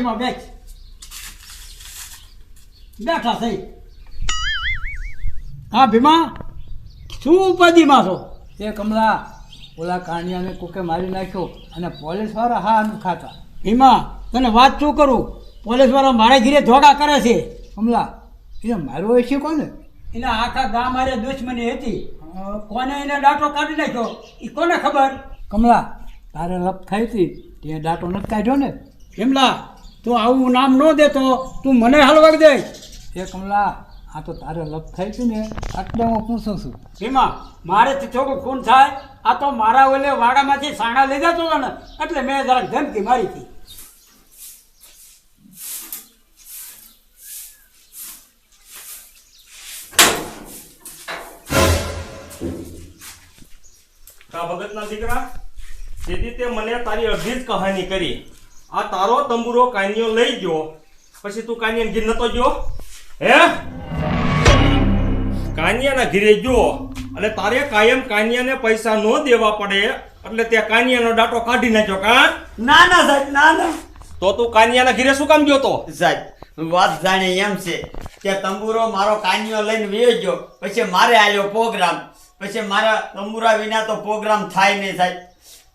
ભીમા બેઠ. બેઠા થઈ. હા ભીમા શું ઉપાધિમાં છો? તે કમલા ઓલા કાણિયાને કોકે મારી નાખ્યો અને પોલીસવાળા હા નથી ખાતા. ભીમા તને વાત શું કરું? પોલીસવાળા મારા ઘીરે ધોકા કરે છે. કમલા એ મારો હોય છે કોને? એના આખા ગામ મારે દુશ્મની હતી. કોને એને દાંટો કાઢી નાખ્યો? એ કોને ખબર? કમલા તારે લપ થઈ હતી તે દાંટો નથી કાઢ્યો ને? ભીમલા તું આવું નામ ન દેતો તું મને હલવાડી દે. એ કમલા આ તો તારે લપ થઈ છે ને એટલે હું પૂછું છું. ભીમા મારે તો થોડું ખૂન થાય. આ તો મારા ઓલે વાડામાંથી સાણા લઈ જતો હતો ને એટલે મેં જરાક ધમકી મારી હતી. કા ભગતના દીકરા? જેથી તે મને તારી અડધી જ કહાની કરી. આ તારો તંબુરો કાન્યો લઈ ગયો. પછી તું કાન્યા ઘીર નતો ગયો? હે? કાનિયાના ઘીરે ગયો. અને તારે કાયમ કાન્યાને પૈસા ન દેવા પડે. એટલે ત્યાં કાનિયાનો ડાટો કાઢી નાખ્યો કા? ના ના સાહેબ ના ના. તો તું કાનિયાના ઘીરે શું કામ ગયો તો? સાહેબ વાત જાણે એમ છે કે તંબુરો મારો કાનિયો લઈને વયો ગયો. પછી મારે આવ્યો પ્રોગ્રામ. પછી મારા તંબુરા વિના તો પ્રોગ્રામ થાય નહીં સાહેબ.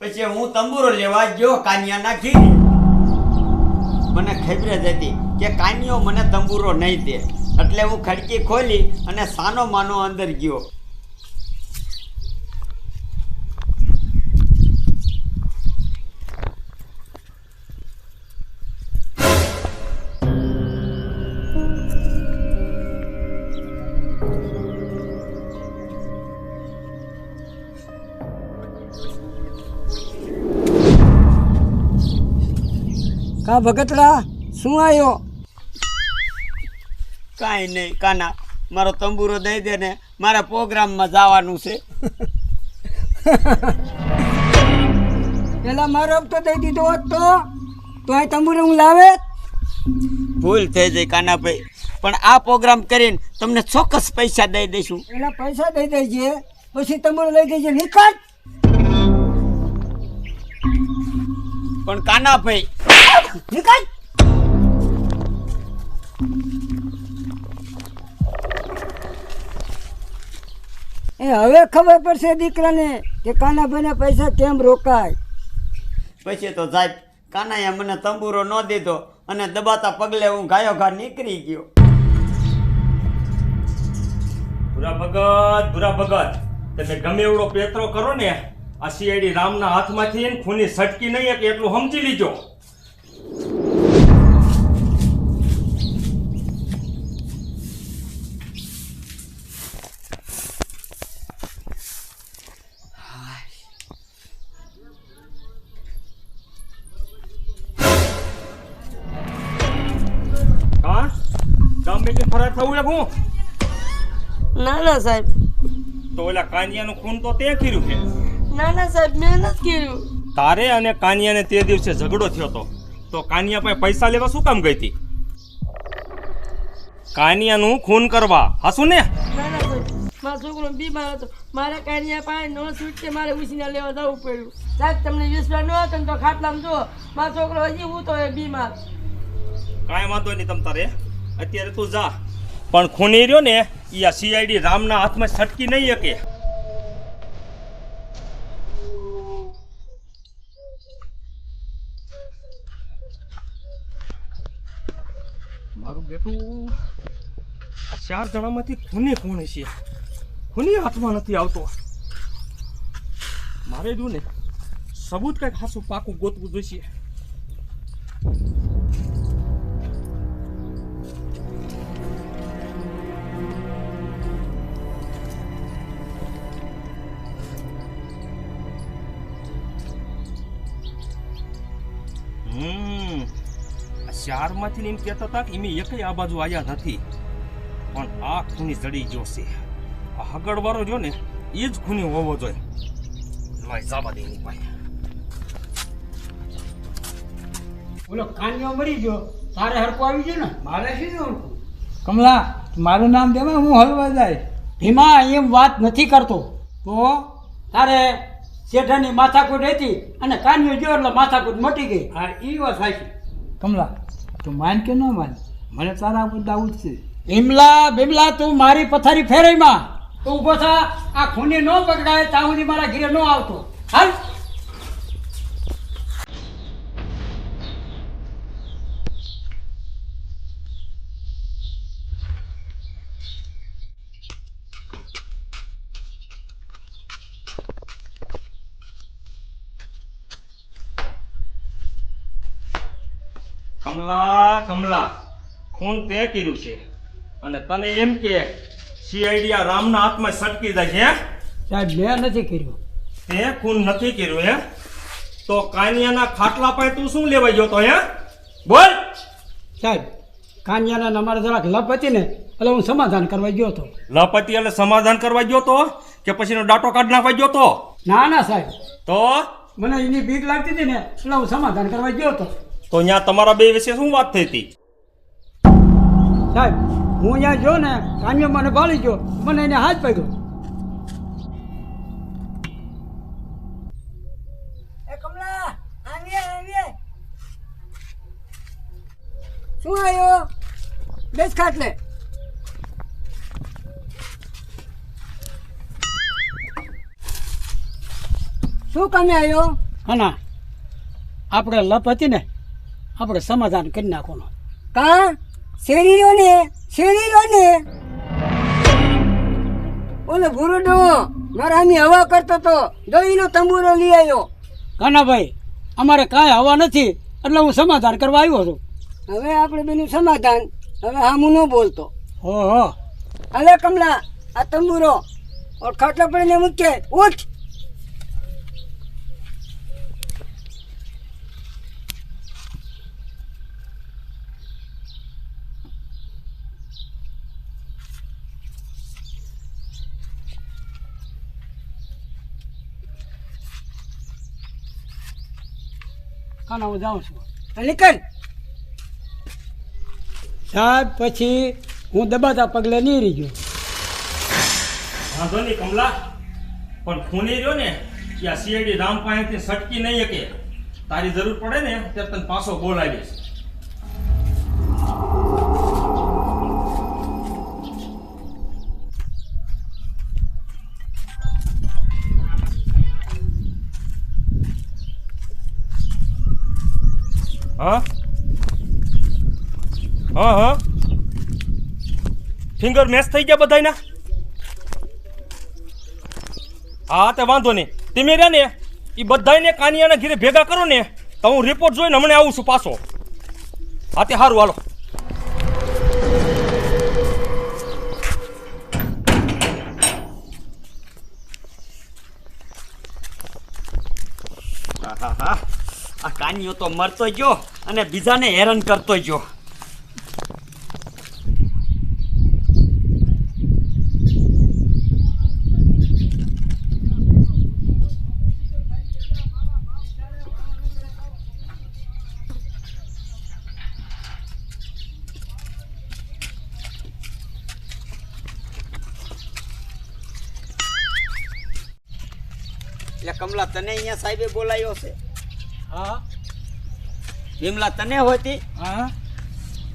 પછી હું તંબુરો લેવા ગયો કાનિયાના ઘીરે. મને ખબર જ હતી કે કાનિયો મને તંબુરો નહીં દે. એટલે હું ખડકી ખોલી અને સાનો માનો અંદર ગયો. કા ભગતરા શું આવ્યો કાંઈ નહીં કાના મારો તંબુરો દઈ દે ને મારા પ્રોગ્રામમાં જવાનું છે. પેલા મારો હપ્તો દઈ દીધો હોત તો? તો આ તંબુરે હું લાવે? ભૂલ થઈ જાય કાનાભાઈ પણ આ પ્રોગ્રામ કરીને તમને ચોક્કસ પૈસા દઈ દઈશું. એના પૈસા દઈ દઈએ પછી તંબુરો લઈ દેજે નીકળ! પણ કાનાભાઈ નીકળ એ હવે ખબર પડશે દીકરાને કે કાનાભાઈના પૈસા કેમ રોકાય. પછી તો સાહેબ કાનાએ મને તંબુરો ન દીધો અને દબાતા પગલે હું ગાયો ઘા નીકળી ગયો. ભૂરા ભગત ભૂરા ભગત તમે ગમે એવડો પેતરો કરો ને આ સીઆઈડી રામના હાથમાંથી ખૂની સટકી નહીં કે એટલું સમજી લીજો. ફરાર થવું હું? ના ના સાહેબ. તો ઓલા કાનિયાનું ખૂન તો તે કર્યું છે. ના ના સાહેબ મેં નથી કર્યું તારે અને કાનિયાને તે દિવસે ઝઘડો થયો તો તો કાનિયા પાસે પૈસા લેવા શું કામ ગઈ હતી? કાનિયાનું ખૂન કરવા. હાસું ને? ના ના સાહેબ મારો છોકરો બીમાર હતો. મારે કાનિયા પાસે નો છૂટકે મારે ઉછીના લેવા જવું પડ્યું. સાહેબ તમને વિશ્વાસ ન હતો ને તો ખાટલામાં જો મારો છોકરો હજી હું તો એ બીમાર. કાંઈ વાંધો નહીં તમ તારે. અત્યારે તું જા. પણ ખૂની રહ્યો ને એ આ સીઆઈડી રામના હાથમાં છટકી નહીં શકે મારું બેટું ચાર જણામાંથી ખૂની કોણ છે ખૂની હાથમાં નથી આવતો. મારે જો ને સબૂત કંઈક હાસું પાકું ગોતવું જોઈશે. ચારમાંથી એમ કહેતા હતા કે એમ એકય આ બાજુ આવ્યા નથી. પણ આ ખૂની ચડી ગયો છે. આ હગડવાળો રહ્યો ને એ જ ખૂની હોવો જોઈએ. લઈ જવા દે એની પાસે. ઓલો કાન્યો મરી ગયો. તારે હરકો આવી ગયો ને? મારે શું ઓળખું કમલા મારું નામ દેવા હું હલવા જાય. ભીમા એમ વાત નથી કરતો. તો? તારે શેઠાની માથાકૂટ હતી અને કાન્યો ગયો એટલે માથાકૂટ મટી ગઈ. હા એ વાત સાચી. કમલા તું માન કે ન માન? મને તારા ઉપર દાઉદ છે. ભીમલા ભીમલા, તું મારી પથારી ફેરઈમાં તું ઊભો થા. આ ખૂની ન પકડાય સુધી મારા ઘરે ન આવતો. હાલ. કમલા કમલા ખૂન તે કર્યું છે. અને તને એમ કે સીઆઈડી આ રામના હાથમાં સટકી જાય છે હે? સાહેબ મેં નથી કર્યું. તે ખૂન નથી કર્યું હે? તો કાનિયાના ખાટલા પાસે તું શું લેવા ગયો તો હે? બોલ! સાહેબ કાનિયાના અમારે જરાક લપ હતી ને એટલે હું સમાધાન કરવા ગયો હતો. લપતિ એટલે સમાધાન કરવા ગયો તો? કે પછીનો ડાટો કાઢ નાખવા ગયો તો? ના ના સાહેબ. તો? મને એની બીક લાગતી હતી ને એટલે હું સમાધાન કરવા ગયો હતો. તો અહીંયા તમારા બે વિશે શું વાત થઈ હતી? સાહેબ હું અહીંયા જો ને કાનિયો મને ભાળી ગયો મને એને હાથ પગ્યો એ કમલા આવીએ આવીએ. શું આવ્યો બેસ ખાટલે. શું કામે આવ્યો હા આપણે લપ હતી ને આપણે સમાધાન કરી નાખવાનું. કા? શેરીઓને? શેરીઓને? ઓલો ભૂરડો મારા આમી હવા કરતો તો દોઈનો તંબુરો લઈ આવ્યો. કાનાભાઈ અમારે કાંઈ હવા નથી એટલે હું સમાધાન કરવા આવ્યો છું. હવે આપણે બેનું સમાધાન. હવે હામું ન બોલતો. ઓહો અલે કમલા આ તંબુરો ઓર ખાટલા પડીને મૂકે. ઉઠ. કાના હું જાઉં છું? નીકળ. સાહેબ પછી હું દબાતા પગલે નહીં રહી ગયો. વાંધો નહીં કમલા. પણ ખૂની રહ્યો ને કે આ સીઆઈડી રામ પાસેથી સટકી નહીં શકે. તારી જરૂર પડે ને ત્યારે તને પાછો બોલાવીશ હા? હા હા? ફિંગર મેચ થઈ ગયા બધાયના? હા, તે વાંધો નહીં. તમે રહ્યા ને, એ બધાયને કાનિયાના ઘીરે ભેગા કરો ને, તો હું રિપોર્ટ જોઈને હમણાં આવું છું પાછો. હા, તે સારું હાલો. કાનિયો તો મરતો ગયો અને બીજાને હેરાન કરતો ગયો. એટલે કમલા તને અહીંયા સાહેબે બોલાયો છે? હા. વિમલા તને હોતી? હા.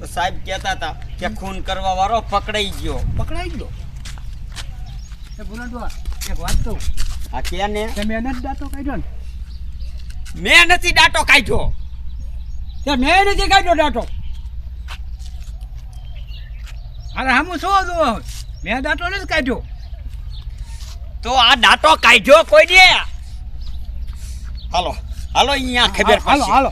તો સાહેબ કહેતા હતા કે ખૂન કરવા વાળો પકડાઈ ગયો. પકડાઈ ગયો? એ ભૂલડવા એક વાત કહું. આ કે ને? તમે એને જ દાંતો કાઢ્યો ને? મેં નથી દાંતો કાઢ્યો. તે મેં નથી કાઢ્યો દાંતો? અરે હામું શું હતું? મેં દાંતો નથી કાઢ્યો. તો આ દાંતો કાઢ્યો કોઈ દે હાલો હાલો અહીંયા ખબર હાલો હાલો.